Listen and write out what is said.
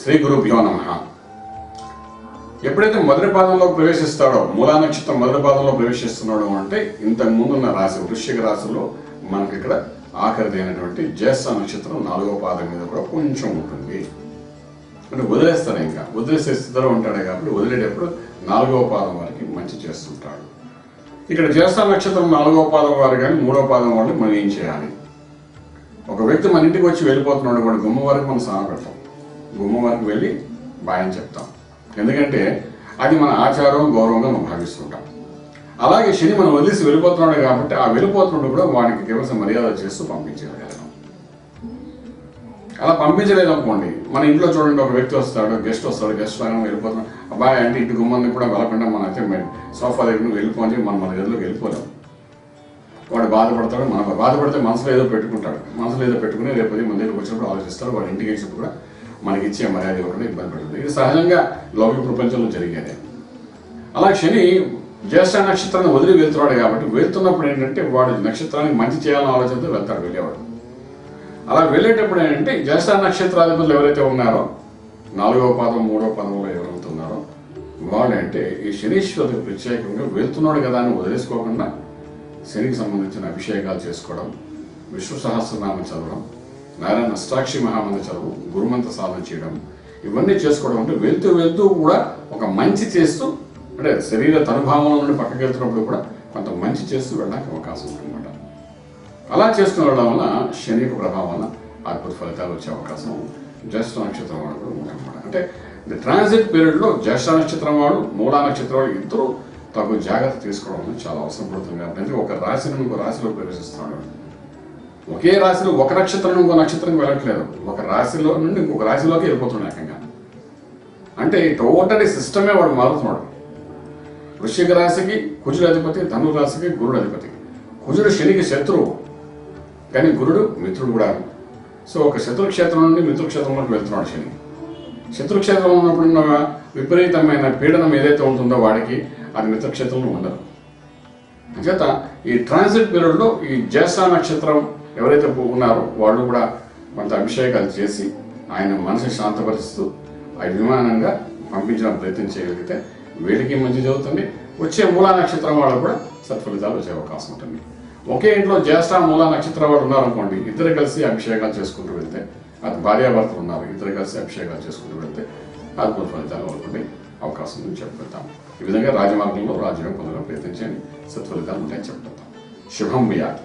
శ్రీ గురుభ్యో నమ. ఎప్పుడైతే మొదటి పాదంలో ప్రవేశిస్తాడో మూలా నక్షత్రం మొదటి పాదంలో ప్రవేశిస్తున్నాడు అంటే ఇంతకు ముందున్న రాశి వృశ్చిక రాశిలో మనకి ఇక్కడ ఆఖరిది అయినటువంటి జ్యేష్ఠ నక్షత్రం నాలుగో పాదం మీద కూడా కొంచెం ఉంటుంది. అంటే వదిలేస్తాడు ఇంకా. వదిలేసే స్థితిలో ఉంటాడు కాబట్టి వదిలేటప్పుడు నాలుగవ పాదం వారికి మంచి చేస్తుంటాడు. ఇక్కడ జ్యేష్ఠ నక్షత్రం నాలుగో పాదం వారు కానీ మూడో పాదం వాళ్ళు మనం ఏం చేయాలి? ఒక వ్యక్తి మన ఇంటికి వచ్చి వెళ్ళిపోతున్నాడు కూడా గుమ్మ వరకు మనం స్నానం గుమ్మ వరకు వెళ్ళి బాయని చెప్తాం. ఎందుకంటే అది మన ఆచారం గౌరవంగా మనం భావిస్తుంటాం. అలాగే శని మనం వదిలేసి వెళ్ళిపోతున్నాడు కాబట్టి ఆ వెళ్ళిపోతున్నప్పుడు కూడా వాడికి కేవలం మర్యాద చేస్తూ పంపించేయగలం అలా పంపించలేదు అనుకోండి మన ఇంట్లో చూడండి ఒక వ్యక్తి వస్తాడు గెస్ట్ వస్తాడు గెస్ట్ లాగా వెళ్ళిపోతున్నాడు అబ్బాయి అంటే ఇంటి గుమ్మాన్ని కూడా వెళ్ళకుండా మన అయితే సోఫా దగ్గర నుండి మనం మన గదిలోకి వెళ్ళిపోలేం. వాడు బాధపడతాడు మనం బాధపడితే మనసులో ఏదో పెట్టుకుంటాడు. మనసులో ఏదో పెట్టుకుని రేపు మన దగ్గరికి వచ్చినప్పుడు ఆలోచిస్తాడు వాడు ఇంటికి వచ్చినప్పుడు కూడా మనకి ఇచ్చే మర్యాద ఇవ్వకుండా ఇబ్బంది పడుతుంది ఇది సహజంగా లౌకిక ప్రపంచంలో జరిగేది. అలా శని జ్యేష్ఠ నక్షత్రాన్ని వదిలి వెళ్తున్నాడు కాబట్టి వెళ్తున్నప్పుడు ఏంటంటే వాడు నక్షత్రానికి మంచి చేయాలన్న ఆలోచనతో వెళ్తాడు వెళ్ళేవాడు. అలా వెళ్ళేటప్పుడు ఏంటంటే జ్యేష్ఠ నక్షత్రాధిపతులు ఎవరైతే ఉన్నారో నాలుగవ పాదం మూడవ పాదంలో ఎవరైతే ఉన్నారో వాళ్ళు అంటే ఈ శనీశ్వరుడు ప్రత్యేకంగా వెళ్తున్నాడు కదా అని వదిలేసుకోకుండా శనికి సంబంధించిన అభిషేకాలు చేసుకోవడం విష్ణు సహస్రనామం చదవడం నారాయణ అష్టాక్షి మహామంత్ర చదువు గురుమంత్ర సాధన చేయడం ఇవన్నీ చేసుకోవడం అంటే వెళ్తూ వెళ్తూ కూడా ఒక మంచి చేస్తూ అంటే శరీర తనుభావంలో నుండి పక్కకి వెళ్తున్నప్పుడు కూడా కొంత మంచి చేస్తూ వెళ్ళడానికి అవకాశం ఉందన్నమాట. అలా చేసుకుని వెళ్ళడం వల్ల శని యొక్క ప్రభావం వల్ల అద్భుత ఫలితాలు వచ్చే అవకాశం జ్యేష్ఠ నక్షత్రం వాడు కూడా ఉందన్నమాట అంటే ట్రాన్సిట్ పీరియడ్లో జ్యేష్ఠ నక్షత్రం వాడు మూలా నక్షత్రం వాడు ఇద్దరు తగు జాగ్రత్త తీసుకోవడం చాలా అవసరం పడుతుంది. కాబట్టి ఒక రాశి నుండి రాశిలో ప్రవేశిస్తున్నాడు ఒకే రాశిలో ఒక నక్షత్రం ఇంకో నక్షత్రం వెళ్ళట్లేదు. ఒక రాశిలో నుండి ఇంకొక రాశిలోకి వెళ్ళిపోతున్నాడు ఏకంగా. అంటే టోటల్ సిస్టమే వాడు మారుతున్నాడు. వృశ్చిక రాశికి కుజుడు అధిపతి ధను రాశికి గురుడు అధిపతి. కుజుడు శనికి శత్రువు. కానీ గురుడు మిత్రుడు కూడా. సో ఒక శత్రుక్షేత్రం నుండి మిత్రుక్షేత్రంలోకి వెళ్తున్నాడు శని. శత్రుక్షేత్రంలో ఉన్నప్పుడు ఉన్న విపరీతమైన పీడనం ఏదైతే ఉంటుందో వాడికి అది మిత్రక్షేత్రంలో ఉండదు. అంచేత ఈ ట్రాన్సిట్ పీరియడ్లో ఈ జ్యేష్ఠ నక్షత్రం ఎవరైతే ఉన్నారో వాళ్ళు కూడా కొంత అభిషేకాలు చేసి ఆయన మనసు శాంతపరుస్తూ అభిమానంగా పంపించడం ప్రయత్నం చేయగలిగితే వీళ్ళకి మంచి జరుగుతుంది. వచ్చే మూలా నక్షత్రం వాళ్ళు కూడా సత్ఫలితాలు వచ్చే అవకాశం ఉంటుంది. ఒకే ఇంట్లో జ్యేష్ఠ మూలా నక్షత్రం వాళ్ళు ఉన్నారనుకోండి ఇద్దరు కలిసి అభిషేకాలు చేసుకుంటూ వెళ్తే అది భార్యాభర్తలు ఉన్నారు ఇద్దరు కలిసి అభిషేకాలు చేసుకుంటూ వెళ్తే అద్భుత ఫలితాలు వాళ్ళకుండే అవకాశం ఉందని చెప్పగలుగుతాం ఈ విధంగా రాజమార్గంలో రాజ్యం పొందడం ప్రయత్నించండి సత్ఫలితాలు ఉంటాయని చెప్పగలుగుతాం శుభం వ్యాధి